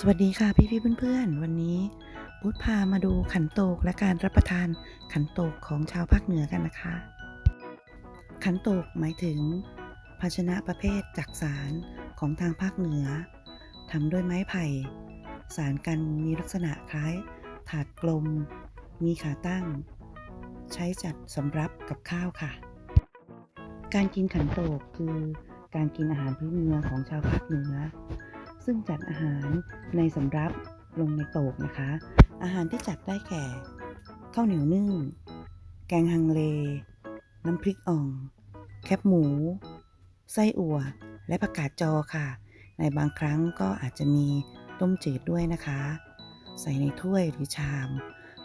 สวัสดีค่ะพี่ๆเพื่อนๆ วันนี้พุธพามาดูขันโตกและการรับประทานขันโตกของชาวภาคเหนือกันนะคะ ขันโตกหมายถึง ภาชนะประเภทจักสารของทางภาคเหนือทำด้วยไม้ไผ่สารกันมีลักษณะคล้าย ถาดกลม มีขาตั้ง ใช้จัดสำรับกับข้าวค่ะ การกินขันโตกคือการกินอาหารพื้นเมืองของชาวภาคเหนือ ซึ่งจัดอาหารในสำรับลงในโตกนะคะ อาหารที่จัดได้แก่ข้าวเหนียวนึ่ง แกงฮังเล น้ำพริกอ่อง แคบหมู ไส้อั่ว และผักกาดจอค่ะ ในบางครั้งก็อาจจะมีต้มจืดด้วยนะคะ ใส่ในถ้วยหรือชาม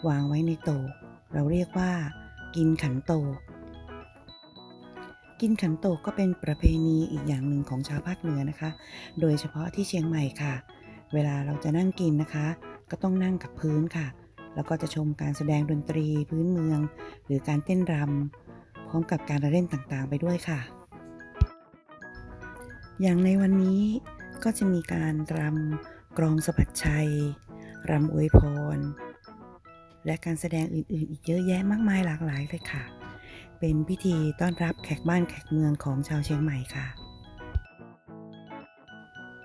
วางไว้ในโตก เราเรียกว่า กินขันโตก กินขันโตกก็เป็นประเพณีอีกอย่างหนึ่งของชาวภาคเหนือนะคะ โดยเฉพาะที่เชียงใหม่ค่ะ เวลาเราจะนั่งกินนะคะ ก็ต้องนั่งกับพื้นค่ะ แล้วก็จะชมการแสดงดนตรีพื้นเมือง หรือการเต้นรำพร้อมกับการเล่นต่างๆ ไปด้วยค่ะ อย่างในวันนี้ก็จะมีการรำกรองสะบัดชัยรำอวยพร และการแสดงอื่นๆ อีกเยอะแยะมากมายหลากหลายเลยค่ะ เป็นพิธีต้อนรับแขกบ้านแขกเมืองของชาวเชียงใหม่ค่ะ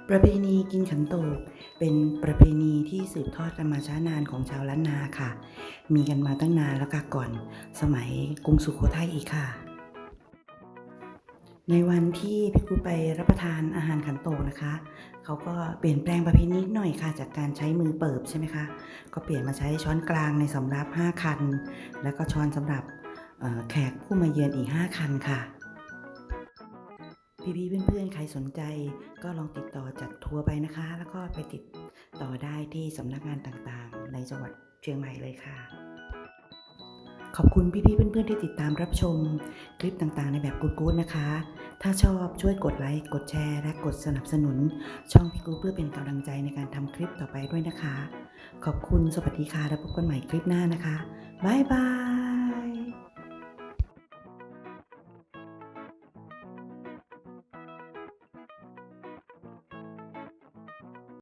ประเพณีกินขันโตก เป็นประเพณีที่สืบทอดกันมาช้านานของชาวล้านนาค่ะ มีกันมาตั้งนานแล้วค่ะก่อน สมัยกรุงสุโขทัยอีกค่ะ ในวันที่พี่กูไปรับประทานอาหารขันโตกนะคะ เขาก็เปลี่ยนแปลงประเพณีนิดหน่อยค่ะ จากการใช้มือเปิบใช่ไหมคะ ก็เปลี่ยนมาใช้ช้อนกลางในสำรับ 5 คัน แล้วก็ช้อนสำหรับ แขกผู้มาเยือนอีก 5 คันค่ะ พี่ๆเพื่อนๆ ใครสนใจก็ลองติดต่อจัดทัวร์ไปนะคะ แล้วก็ไปติดต่อได้ที่สำนักงานต่างๆ ในจังหวัดเชียงใหม่เลยค่ะ ขอบคุณพี่ๆเพื่อนๆ ที่ติดตามรับชมคลิปต่างๆ ในแบบกู๊ดๆนะคะ ถ้าชอบช่วยกดไลค์ กดแชร์ และกดสนับสนุน ช่องพี่กู๊ดเพื่อเป็นกำลังใจในการทำคลิปต่อไปด้วยนะคะ ขอบคุณ สวัสดีค่ะ แล้วพบกันใหม่คลิปหน้านะคะ บ๊ายบาย